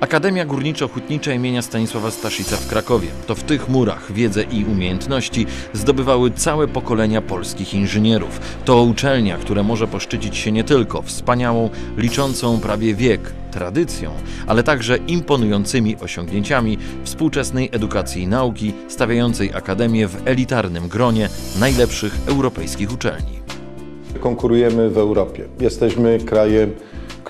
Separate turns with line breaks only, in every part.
Akademia Górniczo-Hutnicza imienia Stanisława Staszica w Krakowie. To w tych murach wiedzę i umiejętności zdobywały całe pokolenia polskich inżynierów. To uczelnia, która może poszczycić się nie tylko wspaniałą, liczącą prawie wiek tradycją, ale także imponującymi osiągnięciami współczesnej edukacji i nauki, stawiającej Akademię w elitarnym gronie najlepszych europejskich uczelni.
Konkurujemy w Europie. Jesteśmy krajem,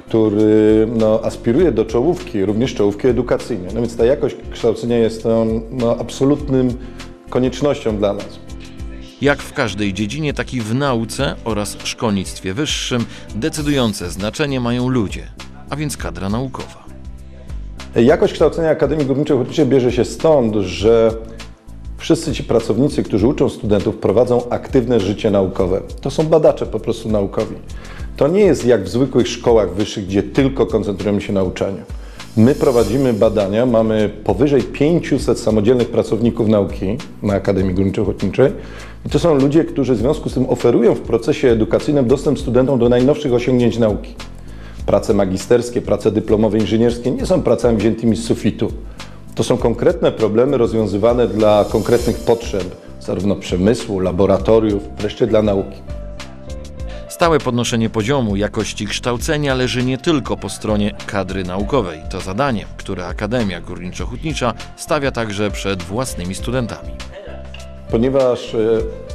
który no, aspiruje do czołówki, również czołówki edukacyjnej. No więc ta jakość kształcenia jest no, absolutnym koniecznością dla nas.
Jak w każdej dziedzinie, tak i w nauce oraz szkolnictwie wyższym decydujące znaczenie mają ludzie, a więc kadra naukowa.
Jakość kształcenia Akademii Górniczo-Hutniczej bierze się stąd, że wszyscy ci pracownicy, którzy uczą studentów, prowadzą aktywne życie naukowe. To są badacze po prostu naukowi. To nie jest jak w zwykłych szkołach wyższych, gdzie tylko koncentrujemy się na uczeniu. My prowadzimy badania, mamy powyżej 500 samodzielnych pracowników nauki na Akademii Górniczo-Hutniczej i to są ludzie, którzy w związku z tym oferują w procesie edukacyjnym dostęp studentom do najnowszych osiągnięć nauki. Prace magisterskie, prace dyplomowe, inżynierskie nie są pracami wziętymi z sufitu. To są konkretne problemy rozwiązywane dla konkretnych potrzeb, zarówno przemysłu, laboratoriów, wreszcie dla nauki.
Stałe podnoszenie poziomu jakości kształcenia leży nie tylko po stronie kadry naukowej. To zadanie, które Akademia Górniczo-Hutnicza stawia także przed własnymi studentami.
Ponieważ e,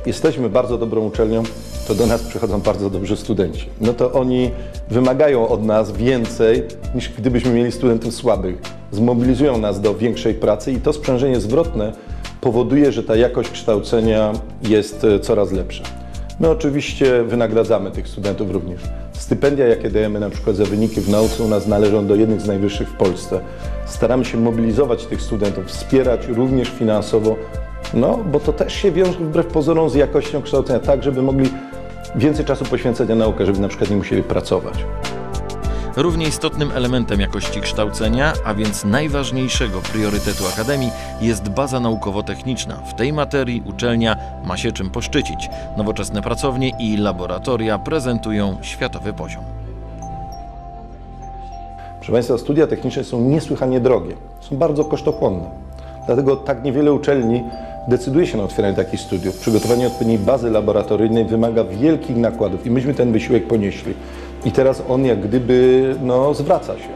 jesteśmy bardzo dobrą uczelnią, to do nas przychodzą bardzo dobrzy studenci. No to oni wymagają od nas więcej niż gdybyśmy mieli studentów słabych. Zmobilizują nas do większej pracy i to sprzężenie zwrotne powoduje, że ta jakość kształcenia jest e, coraz lepsza. My oczywiście wynagradzamy tych studentów również. Stypendia, jakie dajemy na przykład za wyniki w nauce u nas należą do jednych z najwyższych w Polsce. Staramy się mobilizować tych studentów, wspierać również finansowo, no bo to też się wiąże wbrew pozorom z jakością kształcenia, tak żeby mogli więcej czasu poświęcać na naukę, żeby na przykład nie musieli pracować.
Równie istotnym elementem jakości kształcenia, a więc najważniejszego priorytetu Akademii, jest baza naukowo-techniczna. W tej materii uczelnia ma się czym poszczycić. Nowoczesne pracownie i laboratoria prezentują światowy poziom.
Proszę Państwa, studia techniczne są niesłychanie drogie, są bardzo kosztochłonne. Dlatego tak niewiele uczelni decyduje się na otwieranie takich studiów. Przygotowanie odpowiedniej bazy laboratoryjnej wymaga wielkich nakładów i myśmy ten wysiłek ponieśli. I teraz on jak gdyby no, zwraca się.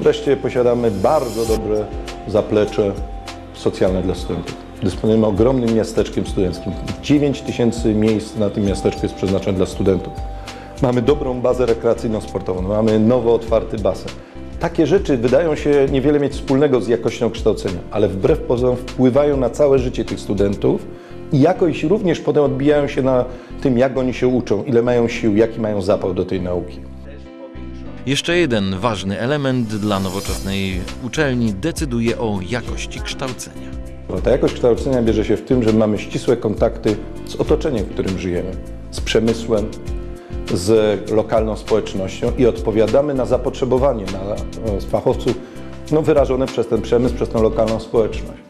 Wreszcie posiadamy bardzo dobre zaplecze socjalne dla studentów. Dysponujemy ogromnym miasteczkiem studenckim. 9 tysięcy miejsc na tym miasteczku jest przeznaczone dla studentów. Mamy dobrą bazę rekreacyjno-sportową, mamy nowo otwarty basen. Takie rzeczy wydają się niewiele mieć wspólnego z jakością kształcenia, ale wbrew pozorom wpływają na całe życie tych studentów i jakoś również potem odbijają się na tym, jak oni się uczą, ile mają sił, jaki mają zapał do tej nauki.
Jeszcze jeden ważny element dla nowoczesnej uczelni decyduje o jakości kształcenia.
Ta jakość kształcenia bierze się w tym, że mamy ścisłe kontakty z otoczeniem, w którym żyjemy, z przemysłem, z lokalną społecznością i odpowiadamy na zapotrzebowanie na fachowców no, wyrażone przez ten przemysł, przez tę lokalną społeczność.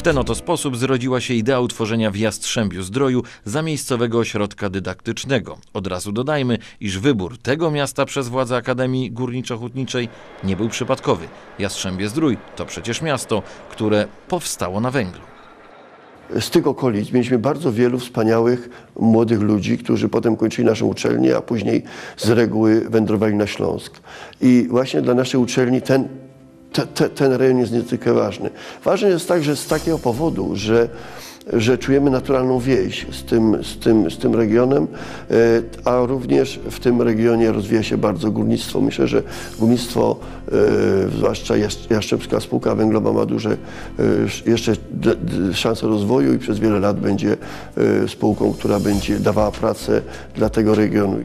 W ten oto sposób zrodziła się idea utworzenia w Jastrzębiu Zdroju zamiejscowego ośrodka dydaktycznego. Od razu dodajmy, iż wybór tego miasta przez władze Akademii Górniczo-Hutniczej nie był przypadkowy. Jastrzębie Zdrój to przecież miasto, które powstało na węglu
z tych okolic mieliśmy bardzo wielu wspaniałych młodych ludzi, którzy potem kończyli naszą uczelnię, a później z reguły wędrowali na Śląsk. I właśnie dla naszej uczelni ten, te, te, ten rejon jest niezwykle ważny. Ważny jest także z takiego powodu, że że czujemy naturalną więź z tym, z tym, z tym regionem, e, a również w tym regionie rozwija się bardzo górnictwo. Myślę, że górnictwo, e, zwłaszcza Jastrzębska Spółka Węglowa ma duże e, jeszcze szanse rozwoju i przez wiele lat będzie spółką, która będzie dawała pracę dla tego regionu.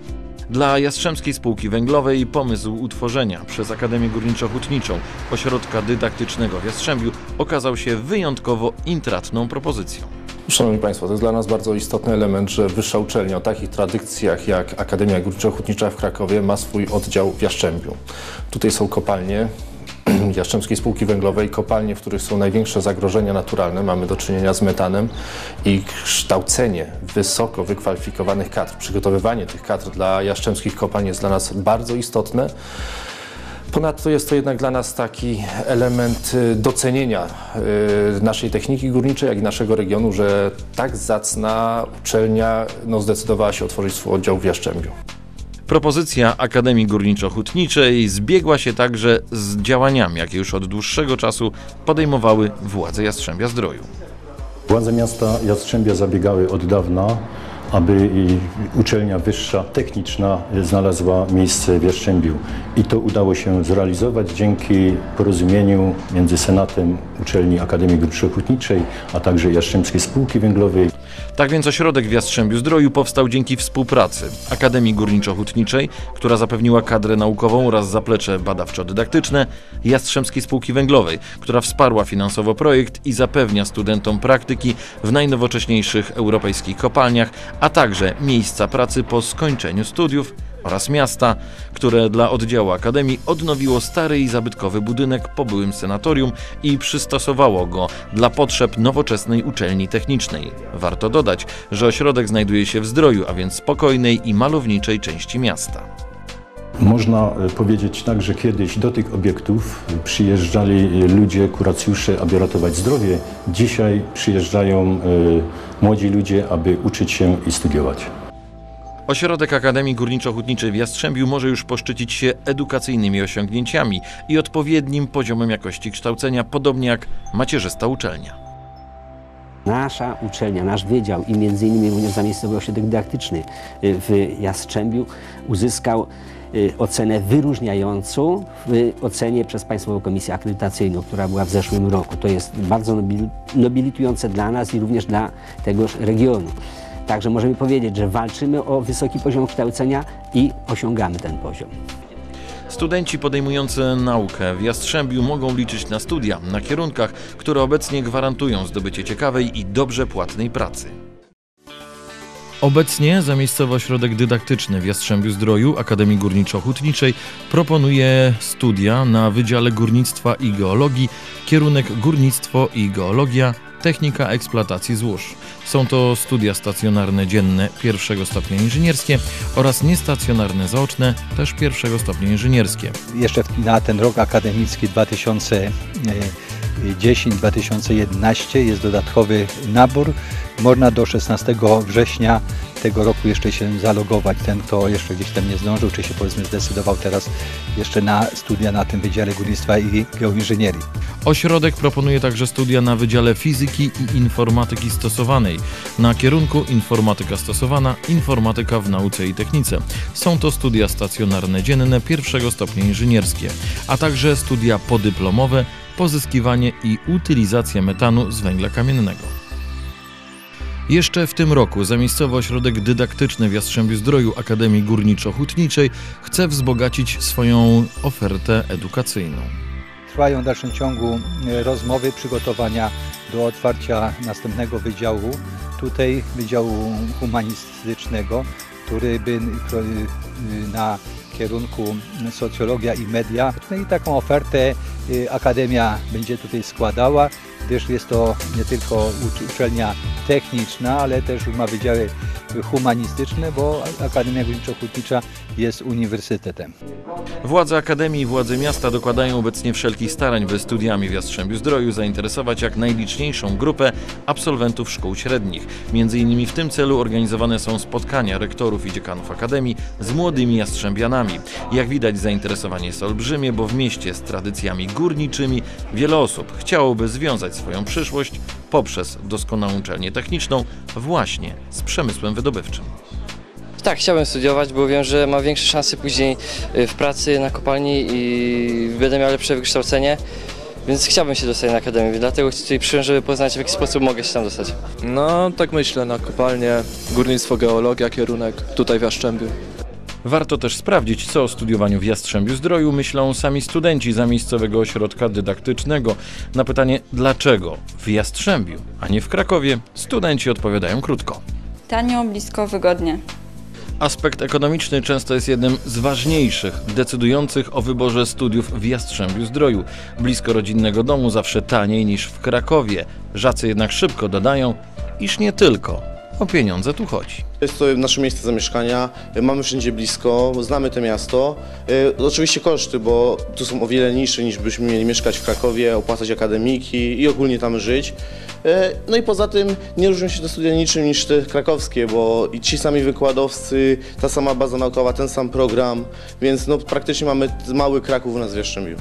Dla Jastrzębskiej Spółki Węglowej pomysł utworzenia przez Akademię Górniczo-Hutniczą ośrodka dydaktycznego w Jastrzębiu okazał się wyjątkowo intratną propozycją.
Szanowni Państwo, to jest dla nas bardzo istotny element, że wyższa uczelnia o takich tradycjach jak Akademia Górniczo-Hutnicza w Krakowie ma swój oddział w Jastrzębiu. Tutaj są kopalnie, Jastrzębskiej Spółki Węglowej kopalnie, w których są największe zagrożenia naturalne. Mamy do czynienia z metanem i kształcenie wysoko wykwalifikowanych kadr, przygotowywanie tych kadr dla jastrzębskich kopalń jest dla nas bardzo istotne Ponadto jest to jednak dla nas taki element y, docenienia y, naszej techniki górniczej, jak i naszego regionu, że tak zacna uczelnia no, zdecydowała się otworzyć swój oddział w Jaszczębiu.
Propozycja Akademii Górniczo-Hutniczej zbiegła się także z działaniami, jakie już od dłuższego czasu podejmowały władze Jastrzębia Zdroju.
Władze miasta Jastrzębia zabiegały od dawna, aby uczelnia wyższa techniczna znalazła miejsce w Jastrzębiu. I to udało się zrealizować dzięki porozumieniu między Senatem Uczelni Akademii Górniczo-Hutniczej, a także Jastrzębskiej Spółki Węglowej
Tak więc ośrodek w Jastrzębiu Zdroju powstał dzięki współpracy Akademii Górniczo-Hutniczej, która zapewniła kadrę naukową oraz zaplecze badawczo-dydaktyczne, Jastrzębskiej Spółki Węglowej, która wsparła finansowo projekt i zapewnia studentom praktyki w najnowocześniejszych europejskich kopalniach, a także miejsca pracy po skończeniu studiów oraz miasta, które dla oddziału Akademii odnowiło stary i zabytkowy budynek po byłym senatorium i przystosowało go dla potrzeb nowoczesnej uczelni technicznej. Warto dodać, że ośrodek znajduje się w Zdroju, a więc spokojnej i malowniczej części miasta.
Można e, powiedzieć tak, że kiedyś do tych obiektów przyjeżdżali e, ludzie, kuracjusze, aby ratować zdrowie. Dzisiaj przyjeżdżają e, młodzi ludzie, aby uczyć się i studiować.
Ośrodek Akademii Górniczo-Hutniczej w Jastrzębiu może już poszczycić się edukacyjnymi osiągnięciami i odpowiednim poziomem jakości kształcenia, podobnie jak macierzysta uczelnia.
Nasza uczelnia, nasz wydział i między innymi również zamiejscowy ośrodek dydaktyczny y, w Jastrzębiu uzyskał y, ocenę wyróżniającą w ocenie przez Państwową Komisję Akredytacyjną, która była w zeszłym roku. To jest bardzo nobil- nobilitujące dla nas i również dla tegoż regionu. Także możemy powiedzieć, że walczymy o wysoki poziom kształcenia i osiągamy ten poziom.
Studenci podejmujący naukę w Jastrzębiu mogą liczyć na studia na kierunkach, które obecnie gwarantują zdobycie ciekawej i dobrze płatnej pracy. Obecnie zamiejscowy ośrodek dydaktyczny w Jastrzębiu Zdroju Akademii Górniczo-Hutniczej proponuje studia na Wydziale Górnictwa i Geologii, kierunek Górnictwo i Geologia, Technika eksploatacji złóż. Są to studia stacjonarne dzienne pierwszego stopnia inżynierskie oraz niestacjonarne zaoczne też pierwszego stopnia inżynierskie.
jeszcze na ten rok akademicki 2010-2011 jest dodatkowy nabór. Można do 16 września tego roku jeszcze się zalogować. Ten, kto jeszcze gdzieś tam nie zdążył, czy się powiedzmy zdecydował teraz jeszcze na studia na tym Wydziale Górnictwa i Geoinżynierii.
Ośrodek proponuje także studia na Wydziale Fizyki i Informatyki Stosowanej, na kierunku Informatyka Stosowana, Informatyka w Nauce i Technice. Są to studia stacjonarne dzienne pierwszego stopnia inżynierskie, a także studia podyplomowe, pozyskiwanie i utylizacja metanu z węgla kamiennego. Jeszcze w tym roku zamiejscowy ośrodek dydaktyczny w Jastrzębiu Zdroju Akademii Górniczo-Hutniczej chce wzbogacić swoją ofertę edukacyjną.
Trwają w dalszym ciągu e, rozmowy, przygotowania do otwarcia następnego wydziału, tutaj Wydziału Humanistycznego, który by y, na kierunku socjologia i media. No i taką ofertę y, Akademia będzie tutaj składała, gdyż jest to nie tylko ucz- uczelnia techniczna, ale też ma wydziały humanistyczne, bo Akademia Górniczo-Hutnicza jest uniwersytetem.
Władze Akademii i władze miasta dokładają obecnie wszelkich starań, by studiami w Jastrzębiu Zdroju zainteresować jak najliczniejszą grupę absolwentów szkół średnich. Między innymi w tym celu organizowane są spotkania rektorów i dziekanów Akademii z młodymi jastrzębianami. Jak widać zainteresowanie jest olbrzymie, bo w mieście z tradycjami górniczymi wiele osób chciałoby związać swoją przyszłość poprzez doskonałą uczelnię techniczną właśnie z przemysłem wydobywczym.
Tak, chciałbym studiować, bo wiem, że mam większe szanse później y, w pracy na kopalni i będę miał lepsze wykształcenie, więc chciałbym się dostać na akademię, dlatego tutaj przyszedłem, żeby poznać w jaki sposób mogę się tam dostać.
No, tak myślę, na kopalnię, górnictwo, geologia, kierunek tutaj w Jaszczębiu.
Warto też sprawdzić, co o studiowaniu w Jastrzębiu Zdroju myślą sami studenci zamiejscowego ośrodka dydaktycznego. Na pytanie dlaczego w Jastrzębiu, a nie w Krakowie, studenci odpowiadają krótko.
Tanio, blisko, wygodnie.
Aspekt ekonomiczny często jest jednym z ważniejszych, decydujących o wyborze studiów w Jastrzębiu Zdroju. Blisko rodzinnego domu zawsze taniej niż w Krakowie. Żacy jednak szybko dodają, iż nie tylko O pieniądze tu chodzi.
Jest to nasze miejsce zamieszkania, mamy wszędzie blisko, znamy to miasto. E, Oczywiście koszty, bo tu są o wiele niższe niż byśmy mieli mieszkać w Krakowie, opłacać akademiki i ogólnie tam żyć. E, No i poza tym nie różnią się te studia niczym niż te krakowskie, bo i ci sami wykładowcy, ta sama baza naukowa, ten sam program, więc no praktycznie mamy mały Kraków u nas w Jastrzębiu.